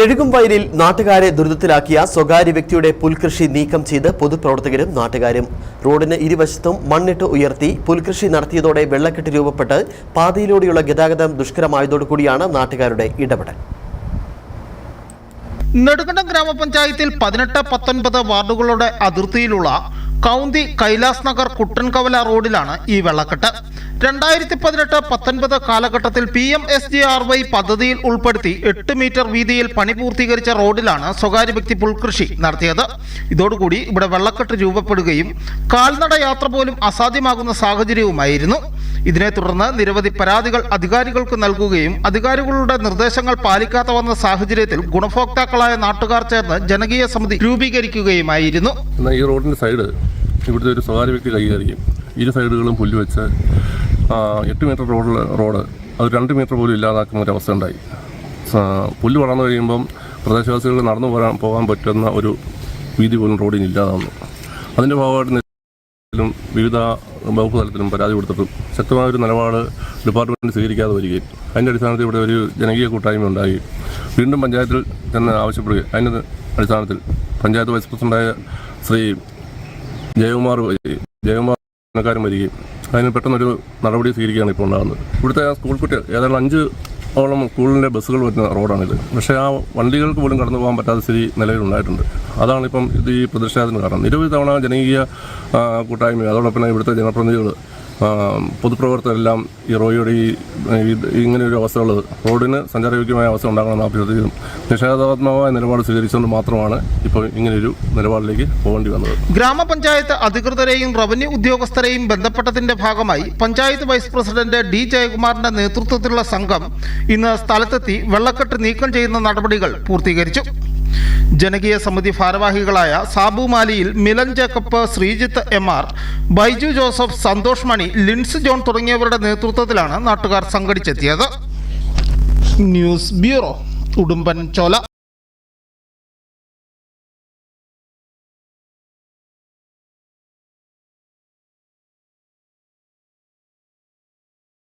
എഴുകുംവയലിൽ നാട്ടുകാരെ ദുരിതത്തിലാക്കിയ സ്വകാര്യ വ്യക്തിയുടെ പുൽകൃഷി നീക്കം ചെയ്ത് പൊതുപ്രവർത്തകരും നാട്ടുകാരും. റോഡിന് ഇരുവശത്തും മണ്ണിട്ട് ഉയർത്തി പുൽകൃഷി നടത്തിയതോടെ വെള്ളക്കെട്ട് രൂപപ്പെട്ട് പാതയിലൂടെയുള്ള ഗതാഗതം ദുഷ്കരമായതോടുകൂടിയാണ് നാട്ടുകാരുടെ ഇടപെടൽ. നെടുങ്കണ്ടം ഗ്രാമപഞ്ചായത്തിൽ പതിനെട്ട് പത്തൊൻപത് വാർഡുകളുടെ അതിർത്തിയിലുള്ള കൗന്തി കൈലാസ് നഗർ കുട്ടൻകവല റോഡിലാണ് ഈ വെള്ളക്കെട്ട്. രണ്ടായിരത്തി പതിനെട്ട് പത്തൊൻപത് കാലഘട്ടത്തിൽ P M S G R Y പദ്ധതിയിൽ ഉൾപ്പെടുത്തി എട്ട് മീറ്റർ വീതിയിൽ പണി പൂർത്തീകരിച്ച റോഡിലാണ് സ്വകാര്യ വ്യക്തി പുൽകൃഷി നടത്തിയത്. ഇതോടുകൂടി ഇവിടെ വെള്ളക്കെട്ട് രൂപപ്പെടുകയും കാൽനട യാത്ര പോലും അസാധ്യമാകുന്ന സാഹചര്യവുമായിരുന്നു. ഇതിനെ തുടർന്ന് നിരവധി പരാതികൾ അധികാരികൾക്ക് നൽകുകയും അധികാരികളുടെ നിർദ്ദേശങ്ങൾ പാലിക്കാത്ത വന്ന സാഹചര്യത്തിൽ ഗുണഭോക്താക്കളായ നാട്ടുകാർ ചേർന്ന് ജനകീയ സമിതി രൂപീകരിക്കുകയുമായിരുന്നു. ഇവിടുത്തെ ഒരു സ്വകാര്യ വ്യക്തി കൈകാര്യം ഇരു സൈഡുകളും പുല്ല് വെച്ച് എട്ട് മീറ്റർ റോഡിൽ റോഡ് അത് രണ്ട് മീറ്റർ പോലും ഇല്ലാതാക്കുന്ന അവസ്ഥ ഉണ്ടായി പുല്ല് വളർന്നു കഴിയുമ്പം പ്രദേശവാസികൾക്ക് നടന്നു പോകാൻ പോകാൻ പറ്റുന്ന ഒരു വീതി പോലും റോഡിന് ഇല്ലാതാവുന്നു. അതിന്റെ ഭാഗമായിട്ട് വിവിധ വകുപ്പ് തലത്തിലും പരാതി കൊടുത്തിട്ടും ശക്തമായ ഒരു നിലപാട് ഡിപ്പാർട്ട്മെന്റ് സ്വീകരിക്കാതെ വരികയും അതിന്റെ അടിസ്ഥാനത്തിൽ ഇവിടെ ഒരു ജനകീയ കൂട്ടായ്മ ഉണ്ടായി. വീണ്ടും പഞ്ചായത്തിൽ തന്നെ ആവശ്യപ്പെടുകയും അതിന്റെ അടിസ്ഥാനത്തിൽ പഞ്ചായത്ത് വൈസ് പ്രസിഡന്റായ ശ്രീ ജയകുമാർ വരി- ജയകുമാർ ജീവനക്കാരൻ വരികയും അതിന് പെട്ടെന്നൊരു നടപടി സ്വീകരിക്കുകയാണ് ഇപ്പോൾ ഉണ്ടാകുന്നത്. ഇവിടുത്തെ ആ സ്കൂൾ കുട്ടികൾ ഏതാണ്ട് അഞ്ച് ഓളം സ്കൂളിന്റെ ബസ്സുകൾ വരുന്ന റോഡാണിത്. പക്ഷേ ആ വണ്ടികൾക്ക് പോലും കടന്നു പോകാൻ പറ്റാത്ത സ്ഥിതി നിലവിലുണ്ടായിട്ടുണ്ട്. അതാണ് ഇപ്പം ഇത് ഈ പ്രതിഷേധത്തിന് കാരണം. നിരവധി തവണ ജനകീയ കൂട്ടായ്മ അതോടൊപ്പം ഇവിടുത്തെ ജനപ്രതിനിധികൾ പൊതുപ്രവർത്തകരെല്ലാം ഈ റോയുടെ ഈ ഈ- ഇങ്ങനെ ഒരു അവസ്ഥയുള്ളത്. റോഡിന് സഞ്ചാരയോഗ്യമായ അവസ്ഥ ഉണ്ടാകണമെന്ന് അഭ്യർത്ഥിക്കുന്നു. നിഷേധാത്മകമായ നിലപാട് സ്വീകരിച്ചുകൊണ്ട് മാത്രമാണ് ഇപ്പോൾ ഇങ്ങനെയൊരു നിലപാടിലേക്ക് പോകേണ്ടി വന്നത്. ഗ്രാമപഞ്ചായത്ത് അധികൃതരെയും റവന്യൂ ഉദ്യോഗസ്ഥരെയും ബന്ധപ്പെട്ടതിന്റെ ഭാഗമായി പഞ്ചായത്ത് വൈസ് പ്രസിഡന്റ് ഡി ജയകുമാറിന്റെ നേതൃത്വത്തിലുള്ള സംഘം ഇന്ന് സ്ഥലത്തെത്തി വെള്ളക്കെട്ട് നീക്കം ചെയ്യുന്ന നടപടികൾ പൂർത്തീകരിച്ചു. ജനകീയ സമിതി ഭാരവാഹികളായ സാബു മാലിയിൽ മിലൻ ജേക്കബ് ശ്രീജിത്ത് എം ആർ ബൈജു ജോസഫ് സന്തോഷ് മണി ലിൻസ് ജോൺ തുടങ്ങിയവരുടെ നേതൃത്വത്തിലാണ് നാട്ടുകാർ സംഘടിച്ചെത്തിയത്. ന്യൂസ് ബ്യൂറോ ഉടുമ്പൻ ചോല.